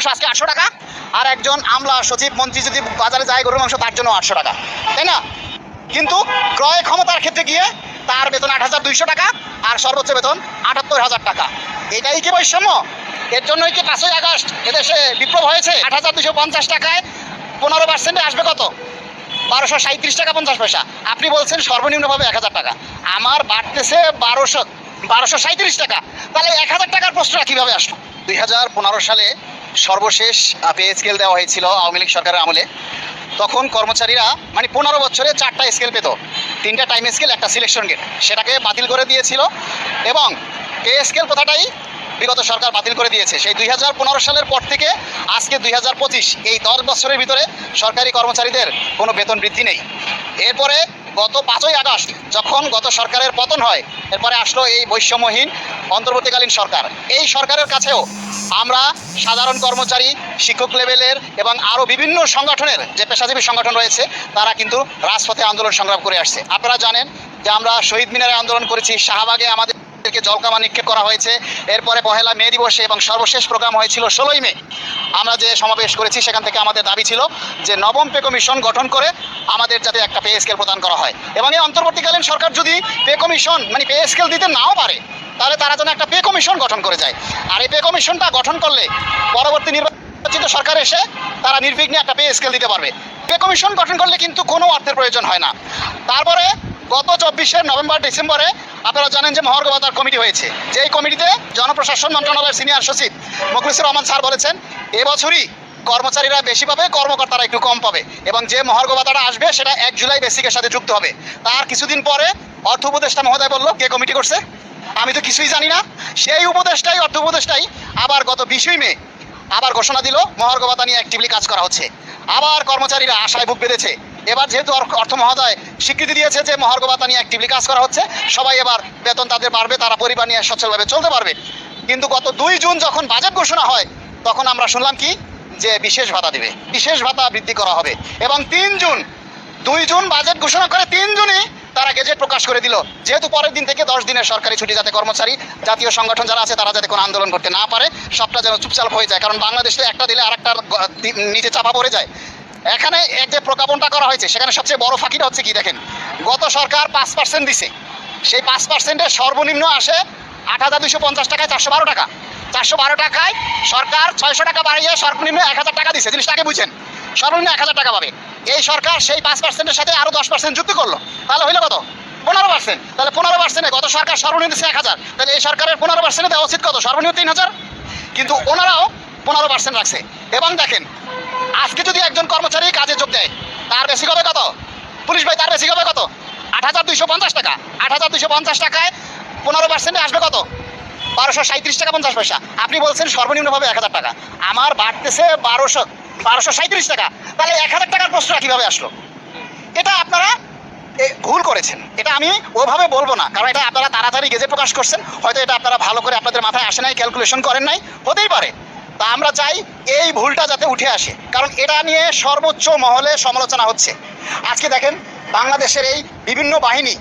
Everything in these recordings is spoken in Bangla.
মাংস আজকে আটশো টাকা, আর একজন আমলা সচিব, মন্ত্রী যদি বাজারে যায় গরুর মাংস, তার জন্য আটশো টাকা, তাই না? কিন্তু ক্রয় ক্ষমতার ক্ষেত্রে গিয়ে তার বেতন আট হাজার দুইশো টাকা, আর সর্বোচ্চ বেতন আটাত্তর হাজার টাকা। এটাই কি বৈষম্য? এর জন্যই কি পাঁচই আগস্ট এদেশে বিপ্লব হয়েছে? আট হাজার দুশো পঞ্চাশ টাকায় পনেরো পার্সেন্টে আসবে কত? বারোশো সাঁত্রিশ টাকা পঞ্চাশ পয়সা। আপনি বলছেন সর্বনিম্নভাবে এক হাজার টাকা। আমার বাড়তেছে বারোশো বারোশো সাঁত্রিশ টাকা। তাহলে এক হাজার টাকার প্রশ্নটা কীভাবে আসলো? দুই হাজার পনেরো সালে সর্বশেষ পে স্কেল দেওয়া হয়েছিল আওয়ামী লীগ সরকারের আমলে। তখন কর্মচারীরা মানে পনেরো বছরে চারটা স্কেল পেত। তিনটা টাইম স্কেল একটা সিলেকশন গেট সেটাকে বাতিল করে দিয়েছিল এবং পে স্কেল কথাটাই বিগত সরকার বাতিল করে দিয়েছে। সেই দুই হাজার পনেরো সালের পর থেকে আজকে দুই হাজার পঁচিশ, এই দশ বছরের ভিতরে সরকারি কর্মচারীদের কোনো বেতন বৃদ্ধি নেই। এরপরে গত পাঁচই আগস্ট যখন গত সরকারের পতন হয়, এরপরে আসলো এই বৈষম্যহীন অন্তর্বর্তীকালীন সরকার। এই সরকারের কাছেও আমরা সাধারণ কর্মচারী, শিক্ষক লেভেলের এবং আরও বিভিন্ন সংগঠনের যে পেশাজীবী সংগঠন রয়েছে, তারা কিন্তু রাজপথে আন্দোলন সংগ্রাম করে আসছে। আপনারা জানেন যে আমরা শহীদ মিনারে আন্দোলন করেছি, শাহবাগে আমাদের জলকামা নিক্ষেপ করা হয়েছে। এরপরে পহেলা মে দিবসে এবং সর্বশেষ প্রোগ্রাম হয়েছিল ষোলোই মে। আমরা যে সমাবেশ করেছি, সেখান থেকে আমাদের দাবি ছিল যে নবম পে কমিশন গঠন করে আমাদের যাতে একটা পে স্কেল প্রদান করা হয়। এবং এই অন্তর্বর্তীকালীন সরকার যদি পে কমিশন মানে পে স্কেল দিতে নাও পারে, তাহলে তারা যেন একটা পে কমিশন গঠন করে যায়। আর এই পে কমিশনটা গঠন করলে পরবর্তী নির্বাচিত সরকার এসে তারা নির্বিঘ্নে একটা পে স্কেল দিতে পারবে। পে কমিশন গঠন করলে কিন্তু কোনো অর্থের প্রয়োজন হয় না। তারপরে গত চব্বিশে নভেম্বর, ডিসেম্বরে আপনারা জানেন যে মহার্ঘ ভাতার কমিটি হয়েছে। যেই কমিটিতে জনপ্রশাসন মন্ত্রণালয়ের সিনিয়র সচিব মুখলিসুর রহমান স্যার বলেছেন এবছরই কর্মচারীরা বেশি পাবে, কর্মকর্তারা একটু কম পাবে। এবং যে মহার্ঘ ভাতাটা আসবে, সেটা এক জুলাই বেসিকের সাথে যুক্ত হবে। তার কিছুদিন পরে অর্থ উপদেষ্টা মহোদয় বলল, কে কমিটি করছে? আমি তো কিছুই জানি না। সেই উপদেষ্টাই, অর্থ উপদেষ্টাই আবার গত বিশই মে আবার ঘোষণা দিল মহার্ঘ ভাতা নিয়ে অ্যাক্টিভলি কাজ করা হচ্ছে। আবার কর্মচারীরা আশায় বুক বেঁধেছে। এবার যেহেতু অর্থ- মহোদয় স্বীকৃতি দিয়েছে যে মহার্ঘ ভাতা নিয়ে অ্যাক্টিভলি কাজ করা হচ্ছে, সবাই এবার বেতন তাদের বাড়বে, তারা পরিবার নিয়ে সচ্ছলভাবে চলতে পারবে। কিন্তু গত দুই জুন যখন বাজেট ঘোষণা হয়, তখন আমরা শুনলাম কি যে বিশেষ ভাতা দিবে। বিশেষ ভাতা বৃদ্ধি করা হবে। এবং তিন জুন, দুই জুন বাজেট ঘোষণা করে তিন জুনই তারা গেজেট প্রকাশ করে দিল। যেহেতু পরের দিন থেকে দশ দিনের সরকারি ছুটি যাতে কর্মচারী, জাতীয় সংগঠন যারা আছে তারা যাতে কোনো আন্দোলন করতে না পারে, সবটা যেন চুপচাপ হয়ে যায়। কারণ বাংলাদেশে একটা দিলে গ- নিচে চাপা পড়ে যায়। এখানে এক যে প্রজ্ঞাপনটা করা হয়েছে, সেখানে সবচেয়ে বড় ফাঁকিটা হচ্ছে কি দেখেন? গত সরকার পাঁচ পার্সেন্ট দিছে। সেই পাঁচ পার্সেন্টের সর্বনিম্ন আসে আট হাজার দুশো পঞ্চাশ টাকায় চারশো বারো টাকা। চারশো বারো টাকায় সরকার ছয়শো টাকা বাড়িয়ে সর্বনিম্ন এক হাজার টাকা দিচ্ছে জিনিসটাকে বুঝছেন সর্বনিম্ন এক হাজার টাকা পাবে। এই সরকার সেই পাঁচ পার্সেন্টের সাথে আরও দশ পার্সেন্ট যুক্ত করল। তাহলে হইল কত? পনেরো পার্সেন্ট। তাহলে পনেরো পার্সেন্টে গত সরকার সর্বনিম্ন দিচ্ছে এক হাজার। তাহলে এই সরকারের পনেরো পার্সেন্টে দেওয়া উচিত কত? সর্বনিম্ন তিন হাজার। কিন্তু ওনারাও পনেরো পার্সেন্ট রাখছে। এবং দেখেন, আজকে যদি একজন কর্মচারী কাজে যোগ দেয়, তার বেশি হবে কত? পুলিশ ভাই, তার বেশি হবে কত? আট হাজার দুইশো পঞ্চাশ টাকা। আট হাজার দুইশো পঞ্চাশ টাকায় পনেরো পার্সেন্টে আসবে কত? বারোশো সাঁত্রিশ টাকা পঞ্চাশ পয়সা। আপনি বলছেন সর্বনিম্নভাবে এক হাজার টাকা। আমার বাড়তেছে বারোশো বারোশো সাঁত্রিশ টাকা। তাহলে এক হাজার টাকার প্রশ্নটা কীভাবে আসলো? এটা আপনারা ভুল করেছেন। এটা আমি ওভাবে বলব না। কারণ এটা আপনারা তাড়াতাড়ি গেজে প্রকাশ করছেন। হয়তো এটা আপনারা ভালো করে আপনাদের মাথায় আসে নাই ক্যালকুলেশন করেন নাই। হতেই পারে। তা আমরা চাই এই ভুলটা যাতে উঠে আসে। কারণ এটা নিয়ে সর্বোচ্চ মহলে সমালোচনা হচ্ছে। আজকে দেখেন বাংলাদেশের এই বিভিন্ন বাহিনী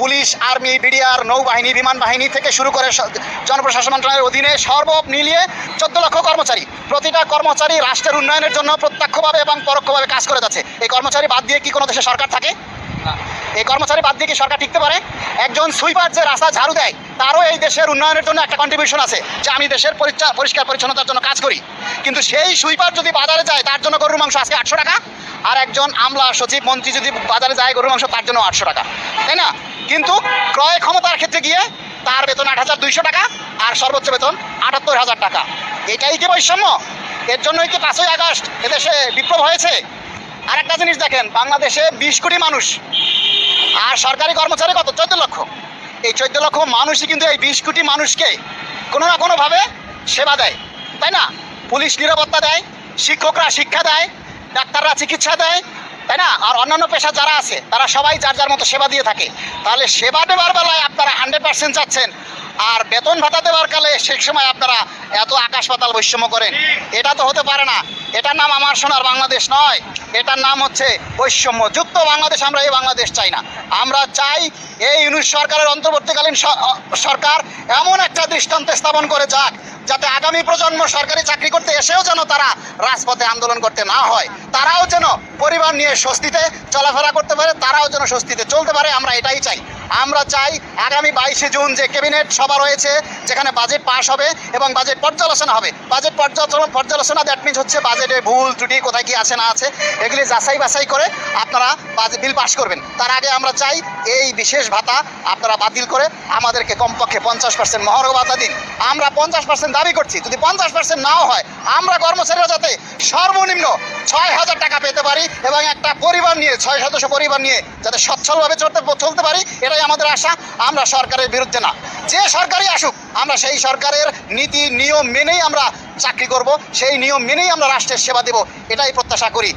পুলিশ আর্মি বিডিআর নৌবাহিনী বিমান বাহিনী থেকে শুরু করে জনপ্রশাসন মন্ত্রণালয়ের অধীনে সর্ব মিলিয়ে চোদ্দ লক্ষ কর্মচারী। প্রতিটা কর্মচারী রাষ্ট্রের উন্নয়নের জন্য প্রত্যক্ষভাবে এবং পরোক্ষভাবে কাজ করে যাচ্ছে। এই কর্মচারী বাদ দিয়ে কি কোনো দেশে সরকার থাকে? এই কর্মচারী বাদ দিয়ে কি সরকার টিকতে পারে? একজন সুইপার যে রাস্তা ঝাড়ু দেয় তারও এই দেশের উন্নয়নের জন্য একটা কন্ট্রিবিউশন আছে যে আমি দেশের পরিষ্কার পরিচ্ছন্নতার জন্য কাজ করি। কিন্তু সেই সুইপার যদি বাজারে যায় তার জন্য গরুর মাংস আজকে আটশো টাকা। আর একজন আমলা সচিব মন্ত্রী যদি বাজারে যায় গরুর মাংস তার জন্য আটশো টাকা। তাই না? কিন্তু ক্রয় ক্ষমতার ক্ষেত্রে গিয়ে তার বেতন আট হাজার দুইশো টাকা আর সর্বোচ্চ বেতন আটাত্তর হাজার টাকা। এটাই কি বৈষম্য? এর জন্যই কি পাঁচই আগস্ট এদেশে বিপ্লব হয়েছে? আর একটা জিনিস দেখেন, বাংলাদেশে বিশ কোটি মানুষ আর সরকারি কর্মচারী কত? চোদ্দ লক্ষ। এই চোদ্দ লক্ষ মানুষই কিন্তু এই বিশ কোটি মানুষকে কোনো না কোনোভাবে সেবা দেয়, তাই না? পুলিশ নিরাপত্তা দেয়, শিক্ষকরা শিক্ষা দেয়, ডাক্তাররা চিকিৎসা দেয় তাই না? আর অন্যান্য পেশা যারা আছে, তারা সবাই যার যার মতো সেবা দিয়ে থাকে। তাহলে সেবা দেওয়ার বেলায় আপনারা হান্ড্রেড পার্সেন্ট চাচ্ছেন, আর বেতন ভাতা দেওয়ার কালে সেই সময় আপনারা এত আকাশ পাতাল বৈষম্য করেন। এটা তো হতে পারে না। এটার নাম আমার সোনার বাংলাদেশ নয়। এটার নাম হচ্ছে বৈষম্য যুক্ত বাংলাদেশ। আমরা এই বাংলাদেশ চাই না। আমরা চাই এই ইউনিট সরকারের অন্তর্বর্তীকালীন সরকার এমন একটা দৃষ্টান্ত স্থাপন করে যাক যাতে আগামী প্রজন্ম সরকারি চাকরি করতে এসেও যেন তারা রাজপথে আন্দোলন করতে না হয়, তারাও যেন পরিবার নিয়ে স্বস্তিতে চলাফেরা করতে পারে, তারাও যেন স্বস্তিতে চলতে পারে, আমরা এটাই চাই। আমরা চাই আগামী বাইশে জুন যে ক্যাবিনেট সভা রয়েছে, যেখানে বাজেট পাশ হবে এবং বাজেট পর্যালোচনা হবে। বাজেট পর্যালোচনা পর্যালোচনা দ্যাট মিনস হচ্ছে বাজেটে ভুল ত্রুটি কোথায় কি আছে না আছে, এগুলি যাচাই বাছাই করে আপনারা বাজেট বিল পাশ করবেন। তার আগে আমরা চাই এই বিশেষ ভাতা আপনারা বাতিল করে আমাদেরকে কমপক্ষে পঞ্চাশ পার্সেন্ট মহর্ঘ ভাতা দিন। আমরা পঞ্চাশ পার্সেন্ট দাবি করছি, যদি পঞ্চাশ পার্সেন্ট নাও হয়, আমরা কর্মচারীরা যাতে সর্বনিম্ন ছয় হাজার টাকা পেতে পারি এবং একটা পরিবার নিয়ে, ছয় সদস্য পরিবার নিয়ে যাতে সচ্ছলভাবে চলতে চলতে পারি, এটাই আমাদের আশা, আমরা সরকারের বিরুদ্ধে না। যে সরকারই আসুক, আমরা সেই সরকারের নীতি, নিয়ম মেনেই আমরা চাকরি করব, সেই নিয়ম মেনেই আমরা রাষ্ট্রের সেবা দেব, এটাই প্রত্যাশা করি।